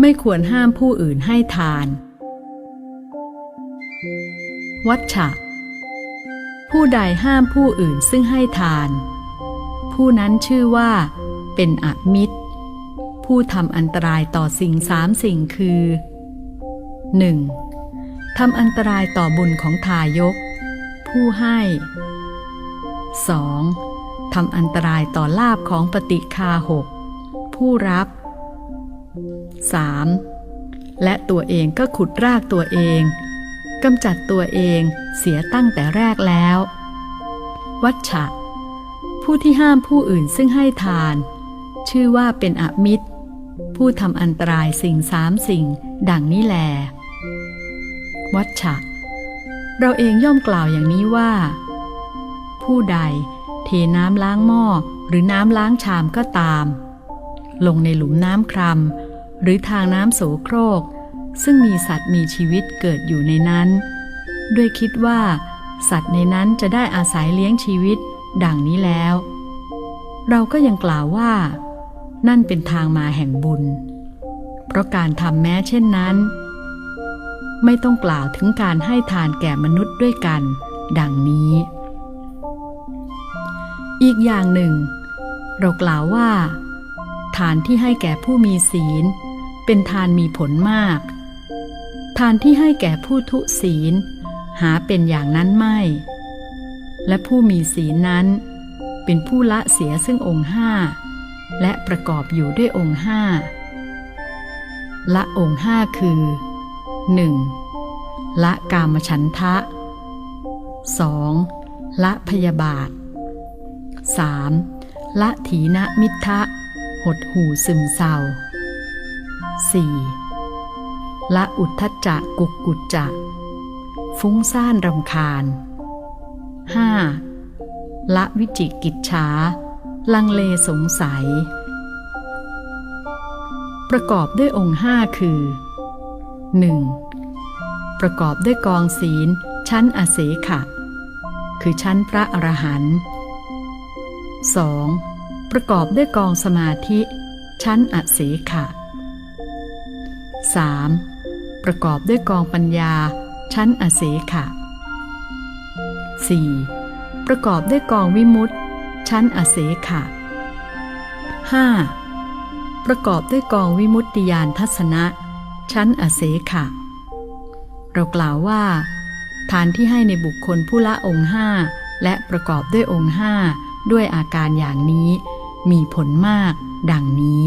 ไม่ควรห้ามผู้อื่นให้ทาน วัชชะ ผู้ใดห้ามผู้อื่นซึ่งให้ทาน ผู้นั้นชื่อว่า เป็นอมิตร ผู้ทำอันตรายต่อสิ่งสามสิ่งคือ 1. ทำอันตรายต่อบุญของทายก ผู้ให้ 2. ทำอันตรายต่อลาบของปฏิคาหก ผู้รับ 3. และตัวเองก็ขุดรากตัวเองกำจัดตัวเองเสียตั้งแต่แรกแล้ว วัชชะ ผู้ที่ห้ามผู้อื่นซึ่งให้ทาน ชื่อว่าเป็นอมิตร ผู้ทำอันตรายสิ่งสามสิ่ง ดังนี้แล วัชชะ เราเองย่อมกล่าวอย่างนี้ว่า ผู้ใดเทน้ำล้างหม้อหรือน้ำล้างชามก็ตาม ลงในหลุมน้ำครำ หรือทางน้ำโสโครก ซึ่งมีสัตว์มีชีวิตเกิดอยู่ในนั้น ด้วยคิดว่า สัตว์ในนั้นจะได้อาศัยเลี้ยงชีวิต ดังนี้แล้ว เราก็ยังกล่าวว่า นั่นเป็นทางมาแห่งบุญ เพราะการทำแม้เช่นนั้น ไม่ต้องกล่าวถึงการให้ทานแก่มนุษย์ด้วยกัน ดังนี้ อีกอย่างหนึ่ง เรากล่าวว่าทานที่ให้แก่ผู้มีศีล เป็นทานมีผลมาก ทานที่ให้แก่ผู้ทุศีล หาเป็นอย่างนั้นไม่ และผู้มีศีลนั้น เป็นผู้ละเสียซึ่งองค์ห้าและประกอบอยู่ด้วยองค์ห้าละองค์ห้าคือ 1. ละกามฉันทะ 2. ละพยาบาท 3. ละถีนมิทะ หดหูซึมเศร้า 4. ละอุทธจจะกุกกุจจะฟุ้งซ่านรำคาญ 5. ละวิจิกิจฉาลังเลสงสัย ประกอบด้วยองค์ห้าคือ 1. ประกอบด้วยกองศีลชั้นอเสขะ คือชั้นพระอรหันต์ 2. ประกอบด้วยกองสมาธิ ชั้นอเสขะ 3. ประกอบด้วยกองปัญญา ชั้นอเสขะ 4. ประกอบด้วยกองวิมุตติชั้นอเสขะ 5. ประกอบด้วยกองวิมุตติยานทัศนะ ชั้นอเสขะ เรากล่าวว่าทานที่ให้ในบุคคลผู้ละองค์ห้าและประกอบด้วยองค์ห้าด้วยอาการอย่างนี้ มีผลมากดังนี้